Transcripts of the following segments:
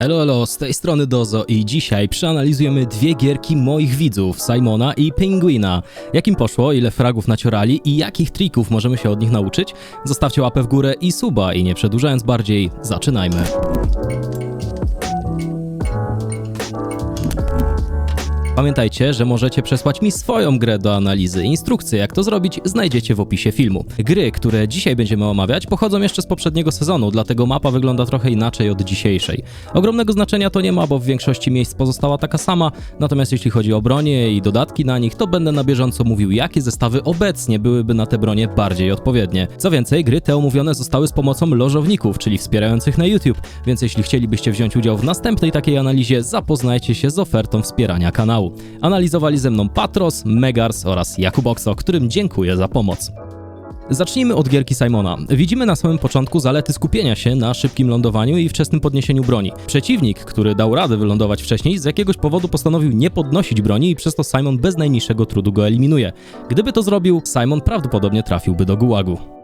Elo, elo, z tej strony Dozo i dzisiaj przeanalizujemy dwie gierki moich widzów, Simona i Penguina. Jak im poszło, ile fragów naciorali i jakich trików możemy się od nich nauczyć? Zostawcie łapę w górę i suba i nie przedłużając bardziej, zaczynajmy. Pamiętajcie, że możecie przesłać mi swoją grę do analizy. Instrukcje, jak to zrobić, znajdziecie w opisie filmu. Gry, które dzisiaj będziemy omawiać, pochodzą jeszcze z poprzedniego sezonu, dlatego mapa wygląda trochę inaczej od dzisiejszej. Ogromnego znaczenia to nie ma, bo w większości miejsc pozostała taka sama, natomiast jeśli chodzi o bronie i dodatki na nich, to będę na bieżąco mówił, jakie zestawy obecnie byłyby na te bronie bardziej odpowiednie. Co więcej, gry te omówione zostały z pomocą lożowników, czyli wspierających na YouTube, więc jeśli chcielibyście wziąć udział w następnej takiej analizie, zapoznajcie się z ofertą wspierania kanału. Analizowali ze mną Patros, Megars oraz Jakubokso, którym dziękuję za pomoc. Zacznijmy od gierki Simona. Widzimy na samym początku zalety skupienia się na szybkim lądowaniu i wczesnym podniesieniu broni. Przeciwnik, który dał radę wylądować wcześniej, z jakiegoś powodu postanowił nie podnosić broni i przez to Simon bez najmniejszego trudu go eliminuje. Gdyby to zrobił, Simon prawdopodobnie trafiłby do gułagu.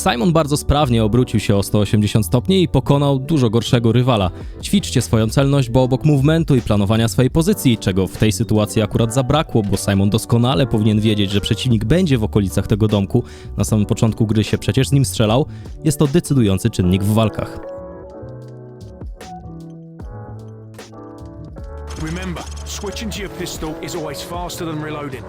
Simon bardzo sprawnie obrócił się o 180 stopni i pokonał dużo gorszego rywala. Ćwiczcie swoją celność, bo obok movementu i planowania swojej pozycji, czego w tej sytuacji akurat zabrakło, bo Simon doskonale powinien wiedzieć, że przeciwnik będzie w okolicach tego domku, na samym początku gry się przecież z nim strzelał, jest to decydujący czynnik w walkach. Remember, switching to your pistol is always faster than reloading.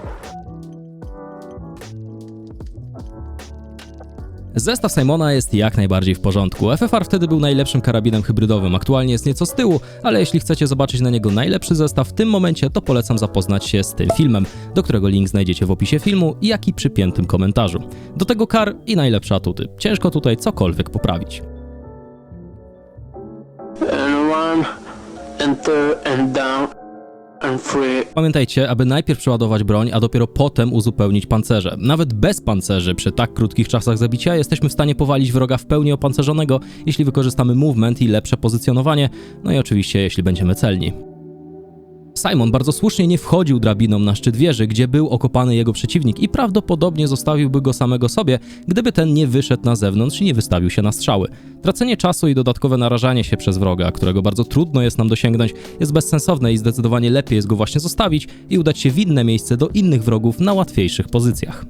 Zestaw Simona jest jak najbardziej w porządku. FFR wtedy był najlepszym karabinem hybrydowym, aktualnie jest nieco z tyłu, ale jeśli chcecie zobaczyć na niego najlepszy zestaw w tym momencie, to polecam zapoznać się z tym filmem, do którego link znajdziecie w opisie filmu, jak i przypiętym komentarzu. Do tego kar i najlepsze atuty. Ciężko tutaj cokolwiek poprawić. and one and two and down Pamiętajcie, aby najpierw przeładować broń, a dopiero potem uzupełnić pancerze. Nawet bez pancerzy, przy tak krótkich czasach zabicia, jesteśmy w stanie powalić wroga w pełni opancerzonego, jeśli wykorzystamy movement i lepsze pozycjonowanie, no i oczywiście jeśli będziemy celni. Simon bardzo słusznie nie wchodził drabiną na szczyt wieży, gdzie był okopany jego przeciwnik i prawdopodobnie zostawiłby go samego sobie, gdyby ten nie wyszedł na zewnątrz i nie wystawił się na strzały. Tracenie czasu i dodatkowe narażanie się przez wroga, którego bardzo trudno jest nam dosięgnąć, jest bezsensowne i zdecydowanie lepiej jest go właśnie zostawić i udać się w inne miejsce do innych wrogów na łatwiejszych pozycjach.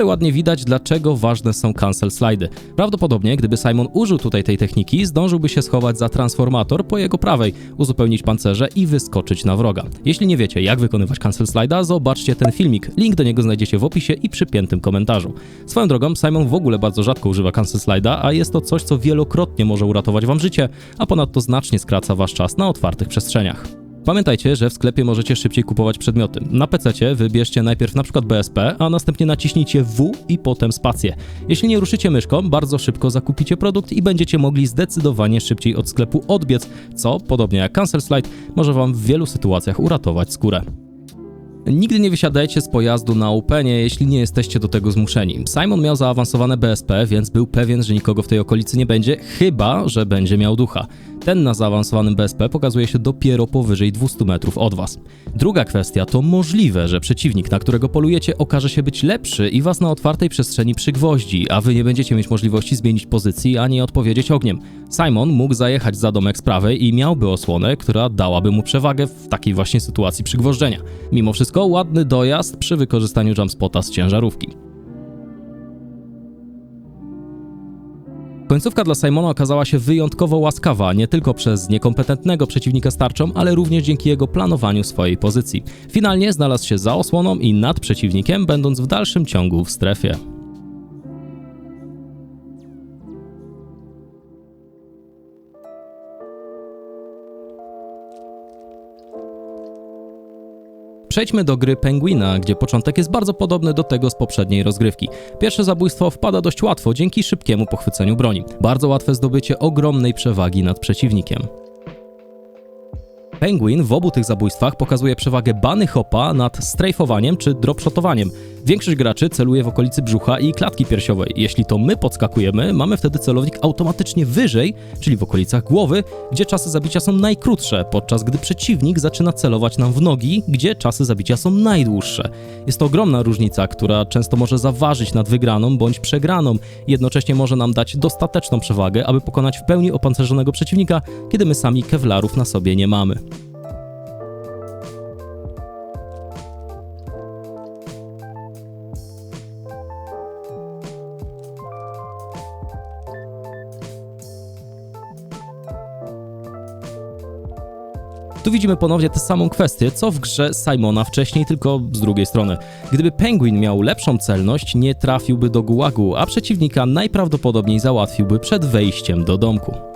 Tutaj ładnie widać, dlaczego ważne są cancel slidy. Prawdopodobnie, gdyby Simon użył tutaj tej techniki, zdążyłby się schować za transformator po jego prawej, uzupełnić pancerze i wyskoczyć na wroga. Jeśli nie wiecie, jak wykonywać cancel slida, zobaczcie ten filmik. Link do niego znajdziecie w opisie i przypiętym komentarzu. Swoją drogą, Simon w ogóle bardzo rzadko używa cancel slida, a jest to coś, co wielokrotnie może uratować wam życie, a ponadto znacznie skraca wasz czas na otwartych przestrzeniach. Pamiętajcie, że w sklepie możecie szybciej kupować przedmioty. Na PC wybierzcie najpierw na przykład BSP, a następnie naciśnijcie W i potem spację. Jeśli nie ruszycie myszką, bardzo szybko zakupicie produkt i będziecie mogli zdecydowanie szybciej od sklepu odbiec, co, podobnie jak Cancel Slide, może Wam w wielu sytuacjach uratować skórę. Nigdy nie wysiadajcie z pojazdu na upenie, jeśli nie jesteście do tego zmuszeni. Simon miał zaawansowane BSP, więc był pewien, że nikogo w tej okolicy nie będzie, chyba że będzie miał ducha. Ten na zaawansowanym BSP pokazuje się dopiero powyżej 200 metrów od was. Druga kwestia to możliwe, że przeciwnik, na którego polujecie, okaże się być lepszy i was na otwartej przestrzeni przygwoździ, a wy nie będziecie mieć możliwości zmienić pozycji ani odpowiedzieć ogniem. Simon mógł zajechać za domek z prawej i miałby osłonę, która dałaby mu przewagę w takiej właśnie sytuacji przygwożdżenia. Mimo wszystko ładny dojazd przy wykorzystaniu jumpspota z ciężarówki. Końcówka dla Simona okazała się wyjątkowo łaskawa, nie tylko przez niekompetentnego przeciwnika starczą, ale również dzięki jego planowaniu swojej pozycji. Finalnie znalazł się za osłoną i nad przeciwnikiem, będąc w dalszym ciągu w strefie. Przejdźmy do gry Penguina, gdzie początek jest bardzo podobny do tego z poprzedniej rozgrywki. Pierwsze zabójstwo wpada dość łatwo dzięki szybkiemu pochwyceniu broni. Bardzo łatwe zdobycie ogromnej przewagi nad przeciwnikiem. Penguin w obu tych zabójstwach pokazuje przewagę bany hopa nad strajfowaniem czy dropshotowaniem. Większość graczy celuje w okolicy brzucha i klatki piersiowej. Jeśli to my podskakujemy, mamy wtedy celownik automatycznie wyżej, czyli w okolicach głowy, gdzie czasy zabicia są najkrótsze, podczas gdy przeciwnik zaczyna celować nam w nogi, gdzie czasy zabicia są najdłuższe. Jest to ogromna różnica, która często może zaważyć nad wygraną bądź przegraną, jednocześnie może nam dać dostateczną przewagę, aby pokonać w pełni opancerzonego przeciwnika, kiedy my sami kewlarów na sobie nie mamy. Tu widzimy ponownie tę samą kwestię, co w grze Simona wcześniej, tylko z drugiej strony. Gdyby Penguin miał lepszą celność, nie trafiłby do gułagu, a przeciwnika najprawdopodobniej załatwiłby przed wejściem do domku.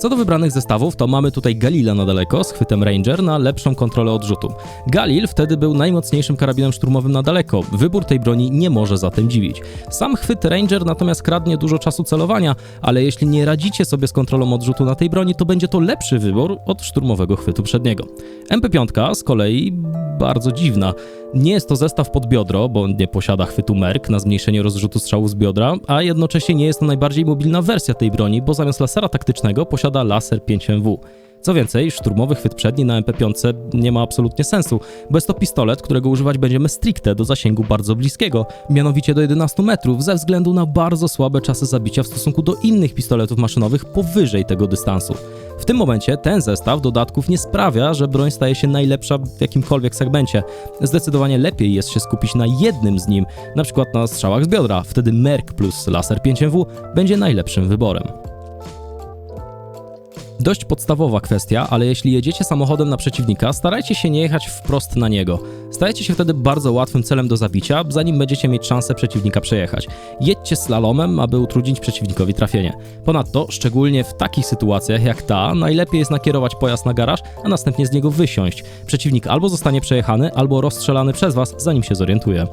Co do wybranych zestawów, to mamy tutaj Galila na daleko z chwytem Ranger na lepszą kontrolę odrzutu. Galil wtedy był najmocniejszym karabinem szturmowym na daleko. Wybór tej broni nie może zatem dziwić. Sam chwyt Ranger natomiast kradnie dużo czasu celowania, ale jeśli nie radzicie sobie z kontrolą odrzutu na tej broni, to będzie to lepszy wybór od szturmowego chwytu przedniego. MP5 z kolei bardzo dziwna. Nie jest to zestaw pod biodro, bo nie posiada chwytu Merk na zmniejszenie rozrzutu strzału z biodra, a jednocześnie nie jest to najbardziej mobilna wersja tej broni, bo zamiast lasera taktycznego posiada laser 5MW. Co więcej, szturmowy chwyt przedni na MP5 nie ma absolutnie sensu, bo jest to pistolet, którego używać będziemy stricte do zasięgu bardzo bliskiego, mianowicie do 11 metrów, ze względu na bardzo słabe czasy zabicia w stosunku do innych pistoletów maszynowych powyżej tego dystansu. W tym momencie ten zestaw dodatków nie sprawia, że broń staje się najlepsza w jakimkolwiek segmencie. Zdecydowanie lepiej jest się skupić na jednym z nim, na przykład na strzałach z biodra, wtedy Merk plus laser 5MW będzie najlepszym wyborem. Dość podstawowa kwestia, ale jeśli jedziecie samochodem na przeciwnika, starajcie się nie jechać wprost na niego. Stajecie się wtedy bardzo łatwym celem do zabicia, zanim będziecie mieć szansę przeciwnika przejechać. Jedźcie slalomem, aby utrudnić przeciwnikowi trafienie. Ponadto, szczególnie w takich sytuacjach jak ta, najlepiej jest nakierować pojazd na garaż, a następnie z niego wysiąść. Przeciwnik albo zostanie przejechany, albo rozstrzelany przez was, zanim się zorientuje.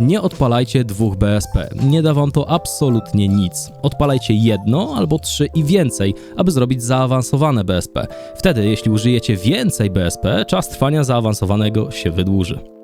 Nie odpalajcie dwóch BSP. Nie da wam to absolutnie nic. Odpalajcie jedno albo trzy i więcej, aby zrobić zaawansowane BSP. Wtedy, jeśli użyjecie więcej BSP, czas trwania zaawansowanego się wydłuży.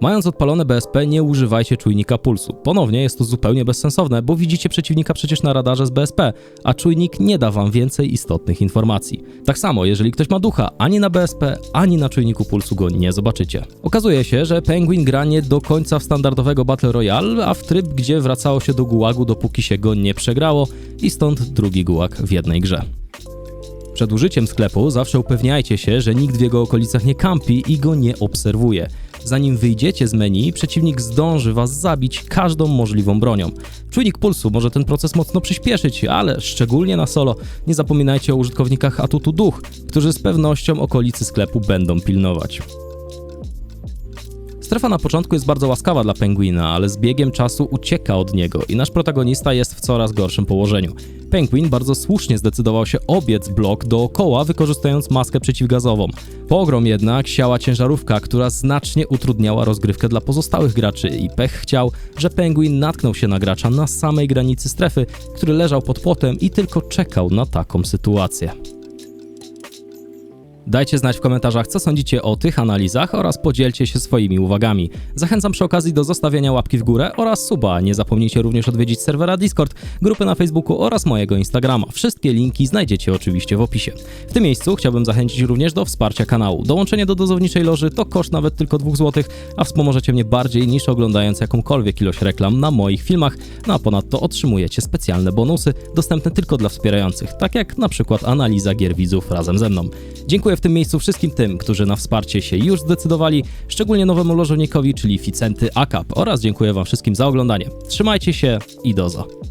Mając odpalone BSP, nie używajcie czujnika pulsu. Ponownie jest to zupełnie bezsensowne, bo widzicie przeciwnika przecież na radarze z BSP, a czujnik nie da wam więcej istotnych informacji. Tak samo, jeżeli ktoś ma ducha, ani na BSP, ani na czujniku pulsu go nie zobaczycie. Okazuje się, że Penguin gra nie do końca w standardowego Battle Royale, a w tryb, gdzie wracało się do gułagu, dopóki się go nie przegrało i stąd drugi gułag w jednej grze. Przed użyciem sklepu zawsze upewniajcie się, że nikt w jego okolicach nie kampi i go nie obserwuje. Zanim wyjdziecie z menu, przeciwnik zdąży was zabić każdą możliwą bronią. Czujnik pulsu może ten proces mocno przyspieszyć, ale szczególnie na solo nie zapominajcie o użytkownikach atutu duch, którzy z pewnością okolicy sklepu będą pilnować. Strefa na początku jest bardzo łaskawa dla Penguina, ale z biegiem czasu ucieka od niego i nasz protagonista jest w coraz gorszym położeniu. Penguin bardzo słusznie zdecydował się obiec blok dookoła, wykorzystując maskę przeciwgazową. Pogrom jednak siała ciężarówka, która znacznie utrudniała rozgrywkę dla pozostałych graczy i pech chciał, że Penguin natknął się na gracza na samej granicy strefy, który leżał pod płotem i tylko czekał na taką sytuację. Dajcie znać w komentarzach, co sądzicie o tych analizach oraz podzielcie się swoimi uwagami. Zachęcam przy okazji do zostawiania łapki w górę oraz suba. Nie zapomnijcie również odwiedzić serwera Discord, grupy na Facebooku oraz mojego Instagrama. Wszystkie linki znajdziecie oczywiście w opisie. W tym miejscu chciałbym zachęcić również do wsparcia kanału. Dołączenie do dozowniczej loży to koszt nawet tylko 2 zł, a wspomożecie mnie bardziej niż oglądając jakąkolwiek ilość reklam na moich filmach, no a ponadto otrzymujecie specjalne bonusy dostępne tylko dla wspierających, tak jak na przykład analiza gier widzów razem ze mną. Dziękuję w tym miejscu wszystkim tym, którzy na wsparcie się już zdecydowali, szczególnie nowemu lożownikowi, czyli Ficenty Akap oraz dziękuję wam wszystkim za oglądanie. Trzymajcie się i dozo.